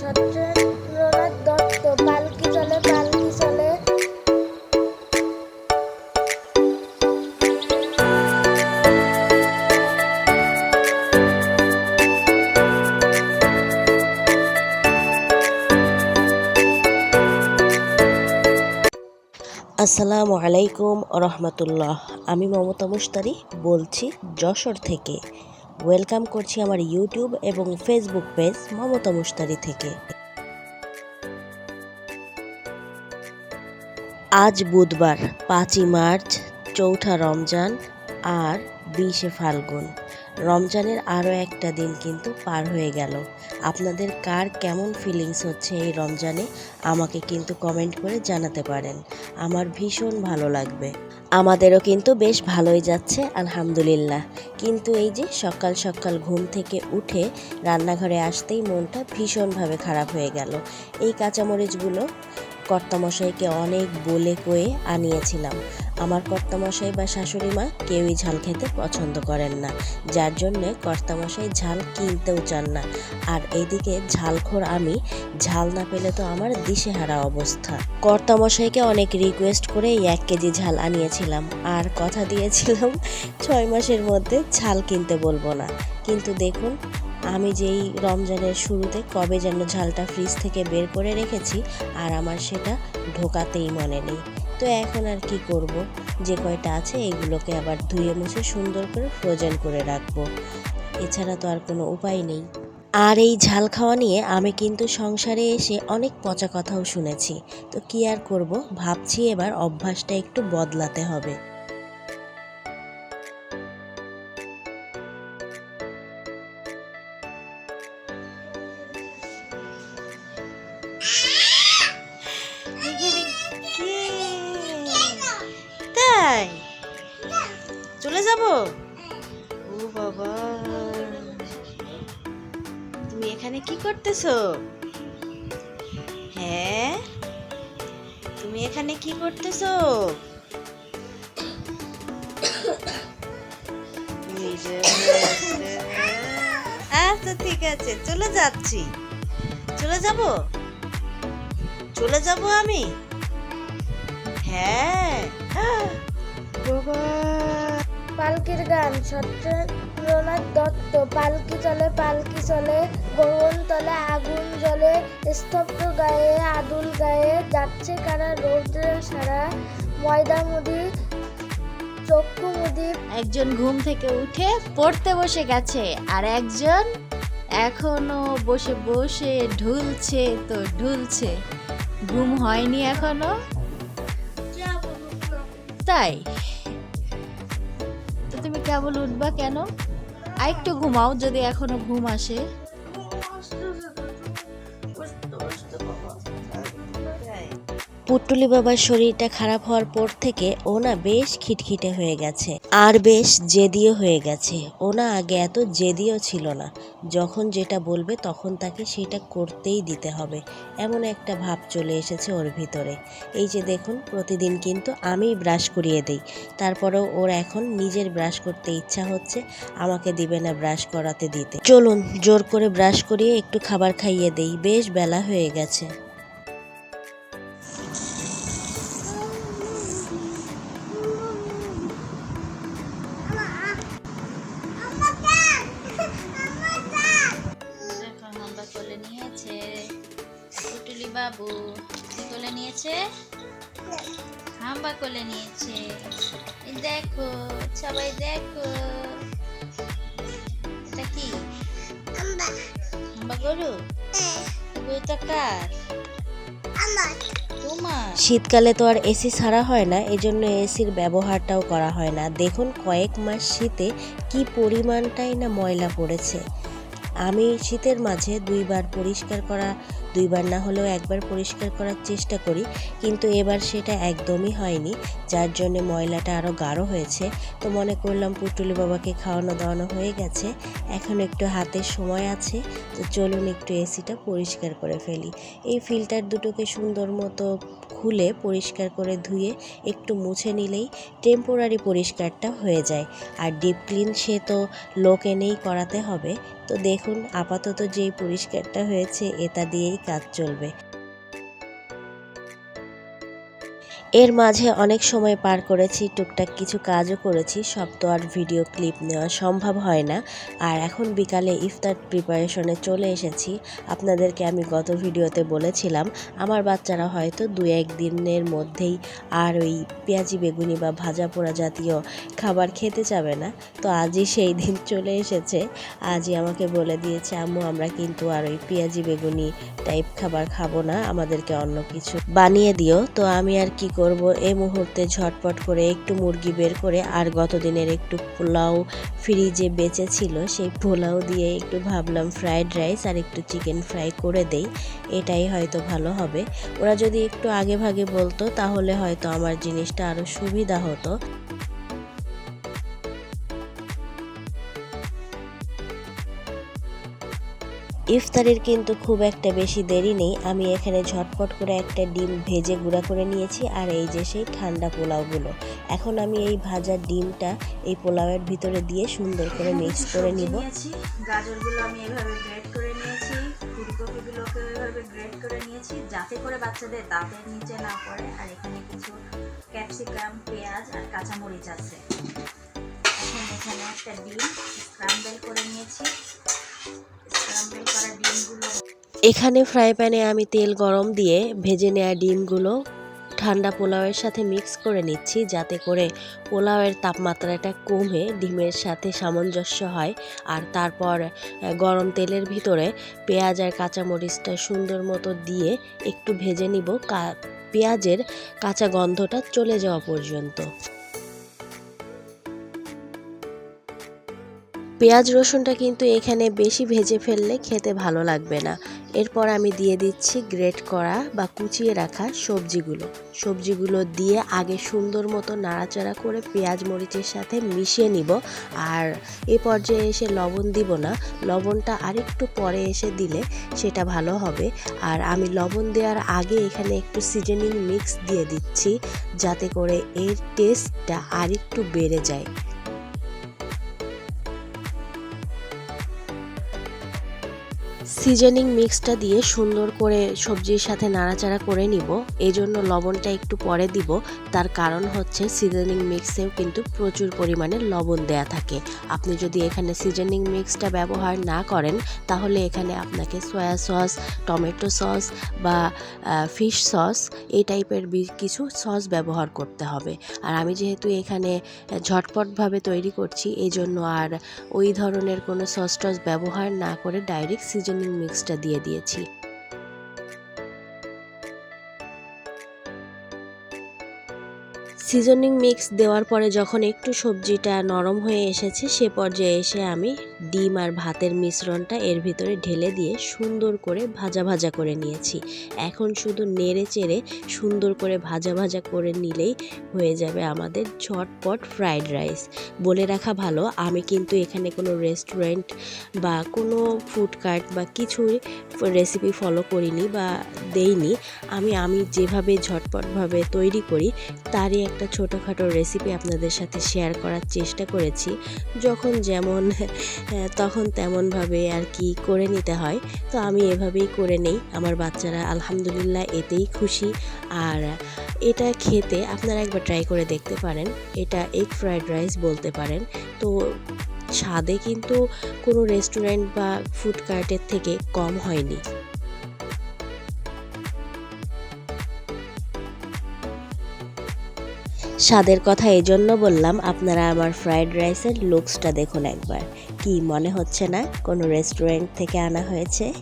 আসসালামু আলাইকুম রহমতুল্লাহ। আমি মমতা মুস্তারি বলছি যশোর থেকে। ওয়েলকাম করছি আমার ইউটিউব এবং ফেসবুক পেজ মমতা মুস্তারি থেকে। আজ বুধবার, পাঁচই মার্চ, চৌঠা রমজান আর বিশে ফাল্গুন। রমজানের আরও একটা দিন কিন্তু পার হয়ে গেল। আপনাদের কার কেমন ফিলিংস হচ্ছে এই রমজানে, আমাকে কিন্তু কমেন্ট করে জানাতে পারেন। আমার ভীষণ ভালো লাগবে। আমাদেরও কিন্তু বেশ ভালোই যাচ্ছে, আলহামদুলিল্লাহ। কিন্তু এই যে সকাল সকাল ঘুম থেকে উঠে রান্নাঘরে আসতেই মনটা ভীষণভাবে খারাপ হয়ে গেল। এই কাঁচামরিচগুলো কর্তামশাইকে অনেক বলে কয়ে আনিয়েছিলাম। আমার কর্তামশাই বা শাশুড়ি মা কেউই ঝাল খেতে পছন্দ করেন না। যার জন্যে কর্তামশাই ঝাল কিনতেও চান না। আর এদিকে ঝালখোর আমি, ঝাল না পেলে তো আমার দিশেহারা অবস্থা। কর্তামশাইকে অনেক রিকোয়েস্ট করে এক কেজি ঝাল আনিয়েছিলাম। আর কথা দিয়েছিলাম, ছয় মাসের মধ্যে ঝাল কিনতে বলব না। কিন্তু দেখুন, আমি যেই রমজানের শুরুতে কবে যেন ঝালটা ফ্রিজ থেকে বের করে রেখেছি, আর আমার সেটা ঢোকাতেই মনে নেই। তো এখন আর কি করব? যে কয়টা আছে এগুলোকে আবার ধুয়ে মুছে সুন্দর করে ফ্রোজেন করে রাখব। এছাড়া তো আর কোনো উপায় নেই। আর এই ঝাল খাওয়া নিয়ে আমি কিন্তু সংসারে এসে অনেক পচা কথাও শুনেছি। তো কি আর করব? ভাবছি এবার অভ্যাসটা একটু বদলাতে হবে। যাব ও বাবা। তুমি এখানে কি করতেছো? হ্যাঁ? তুমি এখানে কি করতেছো? আচ্ছা ঠিক আছে চলে যাচ্ছি। চলে যাব? চলে যাব আমি? হ্যাঁ। বাবা। পালকির গান সত্যেন্দ্রনাথ দত্ত পালকি চলে পালকি চলে গগন তলে আগুন জ্বলে স্তব্ধ গায়ে আদুল গায়ে যাচ্ছে কারা রৌদ্রের সারা ময়দা মুদি চক্ষু মুদি একজন ঘুম থেকে উঠে পড়তে বসে গেছে আর একজন এখনও বসে বসে ঢুলছে তো ঢুলছে। ঘুম হয়নি এখনও। তাই কেবল উঠবা কেন? আরেকটু ঘুমাও যদি এখনও ঘুম আসে। পুটুলি বাবার শরীরটা খারাপ হওয়ার পর থেকে ও না বেশ খিটখিটে হয়ে গেছে। আর বেশ জেদিও হয়ে গেছে। ও না আগে এত জেদিও ছিল না। যখন যেটা বলবে তখন তাকে সেটা করতেই দিতে হবে। এমন একটা ভাব চলে এসেছে ওর ভিতরে। এই যে দেখুন, প্রতিদিন কিন্তু আমি ব্রাশ করিয়ে দিই। তারপরেও ওর এখন নিজের ব্রাশ করতে ইচ্ছা হচ্ছে, আমাকে দিবে না ব্রাশ করাতে দিতে। চলুন, জোর করে ব্রাশ করিয়ে একটু খাবার খাইয়ে দেই। বেশ বেলা হয়ে গেছে। নিয়েছে। পুটুলি বাবু কি কোলে নিয়েছে? হাম্বা কোলে নিয়েছে। এই দেখো সবাই দেখো। এটা কি? হাম্বা। গরু? গরুটা কার? তোমার? শীতকালে তো আর এসি ছাড়া হয় না এজন্য এসির ব্যবহারটাও করা হয় না। দেখুন কয়েক মাস শীতে কি পরিমাণটাই না ময়লা পড়েছে। আমি শীতের মাঝে দুইবার পরিষ্কার করা, দুইবার না হলেও একবার পরিষ্কার করার চেষ্টা করি, কিন্তু এবার সেটা একদমই হয়নি, যার জন্য ময়লাটা আরও গাঢ় হয়েছে। তো মনে করলাম পুটুলি বাবাকে খাওয়ানো দাওয়ানো হয়ে গেছে, এখন একটু হাতে সময় আছে, তো চলুন একটু এসিটা পরিষ্কার করে ফেলি। এই ফিল্টার দুটোকে সুন্দর মতো খুলে পরিষ্কার করে ধুয়ে একটু মুছে নিলেই টেম্পোরারি পরিষ্কারটা হয়ে যায়। আর ডিপ ক্লিন সে তো লোক এনেই করাতে হবে। তো দেখুন, আপাতত যেই পরিষ্কারটা হয়েছে, এটা দিয়েই কাজ চলবে। এর মাঝে অনেক সময় পার করেছি, টুকটাক কিছু কাজও করেছি, সব তো আর ভিডিও ক্লিপ নেওয়া সম্ভব হয় না। আর এখন বিকালে ইফতার প্রিপারেশনে চলে এসেছি। আপনাদেরকে আমি গত ভিডিওতে বলেছিলাম, আমার বাচ্চারা হয়তো দু এক দিনের মধ্যেই আর ওই পেঁয়াজি বেগুনি বা ভাজা পোড়া জাতীয় খাবার খেতে যাবে না। তো আজই সেই দিন চলে এসেছে। আজই আমাকে বলে দিয়েছে, আম্মু, আমরা কিন্তু আর ওই পেঁয়াজি বেগুনি টাইপ খাবার খাব না, আমাদেরকে অন্য কিছু বানিয়ে দিও। তো আমি আর কি করব। এই মুহূর্তে ঝটপট করে একটু মুরগি বের করে আর গত দিনের একটু পোলাও ফ্রিজে বেঁচে ছিল সেই পোলাও দিয়ে একটু ভাবলাম ফ্রায়েড রাইস আর একটু চিকেন ফ্রাই করে দেই। এটাই হয়তো ভালো হবে। ওরা যদি একটু আগে ভাগে বলতো, তাহলে হয়তো আমার জিনিসটা আরও সুবিধা হতো। ইফতারের কিন্তু খুব একটা বেশি দেরি নেই। আমি এখানে ঝটপট করে একটা ডিম ভেজে গুঁড়া করে নিয়েছি আর এই যে সেই ঠান্ডা পোলাওগুলো। এখন আমি এই ভাজা ডিমটা এই পোলাওয়ের ভিতরে দিয়ে সুন্দর করে মিক্স করে নিব। গাজরগুলো আমি এভাবে গ্রেড করে নিয়েছি। ফুলকপিগুলোকে এভাবে গ্রেড করে নিয়েছি যাতে করে বাচ্চাদের দাঁতের নিচে না পড়ে। আর এখানে কিছু ক্যাপসিকাম পেঁয়াজ আর কাঁচামরিচ আছে। এখন এখানে একটা ডিম স্ক্রাম্বেল করে নিয়েছি। এখানে ফ্রাই প্যানে আমি তেল গরম দিয়ে ভেজে নেওয়া ডিমগুলো ঠান্ডা পোলাওয়ের সাথে মিক্স করে নিচ্ছি যাতে করে পোলাওয়ের তাপমাত্রাটা কমে, ডিমের সাথে সামঞ্জস্য হয়। আর তারপর গরম তেলের ভিতরে পেঁয়াজ আর কাঁচামরিচটা সুন্দর মতো দিয়ে একটু ভেজে নিব। পেঁয়াজের কাঁচা গন্ধটা চলে যাওয়া পর্যন্ত। পেঁয়াজ রসুনটা কিন্তু এখানে বেশি ভেজে ফেললে খেতে ভালো লাগবে না। এরপর আমি দিয়ে দিচ্ছি গ্রেট করা বা কুচিয়ে রাখা সবজিগুলো। সবজিগুলো দিয়ে আগে সুন্দর মতো নাড়াচাড়া করে পেঁয়াজ মরিচের সাথে মিশিয়ে নিব। আর এ পর্যায়ে এসে লবণ দিব না। লবণটা আরেকটু পরে এসে দিলে সেটা ভালো হবে। আর আমি লবণ দেওয়ার আগে এখানে একটু সিজনিং মিক্স দিয়ে দিচ্ছি, যাতে করে এর টেস্টটা আরেকটু বেড়ে যায়। সিজনিং মিক্সটা দিয়ে সুন্দর করে সবজির সাথে নাড়াচাড়া করে নিব। এই জন্য লবণটা একটু পরে দিব। তার কারণ হচ্ছে সিজনিং মিক্সেও কিন্তু প্রচুর পরিমাণে লবণ দেয়া থাকে। আপনি যদি এখানে সিজনিং মিক্সটা ব্যবহার না করেন, তাহলে এখানে আপনাকে সয়া সস, টমেটো সস বা ফিশ সস এই টাইপের কিছু সস ব্যবহার করতে হবে। আর আমি যেহেতু এখানে ঝটপটভাবে তৈরি করছি এই জন্য আর ওই ধরনের কোনো সস টস ব্যবহার না করে ডাইরেক্ট সিজনিং মিক্সটা দিয়ে দিয়েছি। সিজনিং মিক্স দেওয়ার পরে যখন একটু সবজিটা নরম হয়ে এসেছে, সে পর্যায়ে এসে আমি ডিম আর ভাতের মিশ্রণটা এর ভিতরে ঢেলে দিয়ে সুন্দর করে ভাজা ভাজা করে নিয়েছি। এখন শুধু নেড়ে চেড়ে সুন্দর করে ভাজা ভাজা করে নিলেই হয়ে যাবে আমাদের ঝটপট ফ্রাইড রাইস। বলে রাখা ভালো, আমি কিন্তু এখানে কোনো রেস্টুরেন্ট বা কোনো ফুড কার্ট বা কিছুই রেসিপি ফলো করিনি বা দেইনি। আমি আমি যেভাবে ঝটপটভাবে তৈরি করি, তারই একটা ছোটোখাটো রেসিপি আপনাদের সাথে শেয়ার করার চেষ্টা করেছি। যখন যেমন তখন তেমনভাবে আর কি করে নিতে হয়। তো আমি এভাবেই করে নেই। আমার বাচ্চারা আলহামদুলিল্লাহ এতেই খুশি। আর এটা খেতে আপনারা একবার ট্রাই করে দেখতে পারেন। এটা এগ ফ্রায়েড রাইস বলতে পারেন। তো স্বাদে কিন্তু কোনো রেস্টুরেন্ট বা ফুড কার্টের থেকে কম হয়নি। স্বাদের কথা এই জন্য বললাম, আপনারা আমার ফ্রাইড রাইসের লুকসটা দেখুন একবার। কি মনে হচ্ছে না? কোনো রেস্টুরেন্ট থেকে আনা হয়েছে?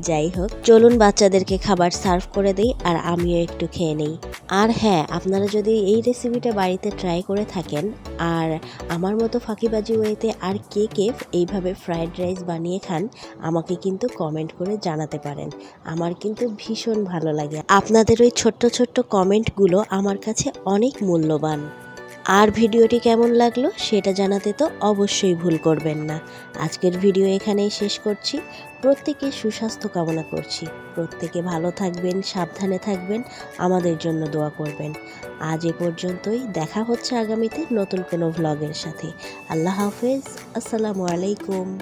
যাই হোক, চলুন বাচ্চাদেরকে খাবার সার্ভ করে দিই আর আমিও একটু খেয়ে নিই। আর হ্যাঁ আপনারা যদি এই রেসিপিটা বাড়িতে ট্রাই করে থাকেন আর আমার মতো ফাঁকিবাজি ওয়েতে আর কে কে এইভাবে ফ্রায়েড রাইস বানিয়ে খান, আমাকে কিন্তু কমেন্ট করে জানাতে পারেন। আমার কিন্তু ভীষণ ভালো লাগে। আপনাদের ওই ছোট্ট ছোট্ট কমেন্টগুলো আমার কাছে অনেক মূল্যবান। আর ভিডিওটি কেমন লাগল সেটা জানাতে তো অবশ্যই ভুল করবেন না। আজকের ভিডিও এখানেই শেষ করছি। প্রত্যেকে সুস্বাস্থ্য কামনা করছি। প্রত্যেকে ভালো থাকবেন, সাবধানে থাকবেন, আমাদের জন্য দোয়া করবেন। আজ এ পর্যন্তই। দেখা হচ্ছে আগামীতে নতুন কোনো ভ্লগের সাথে। আল্লাহ হাফেজ। আসসালামু আলাইকুম।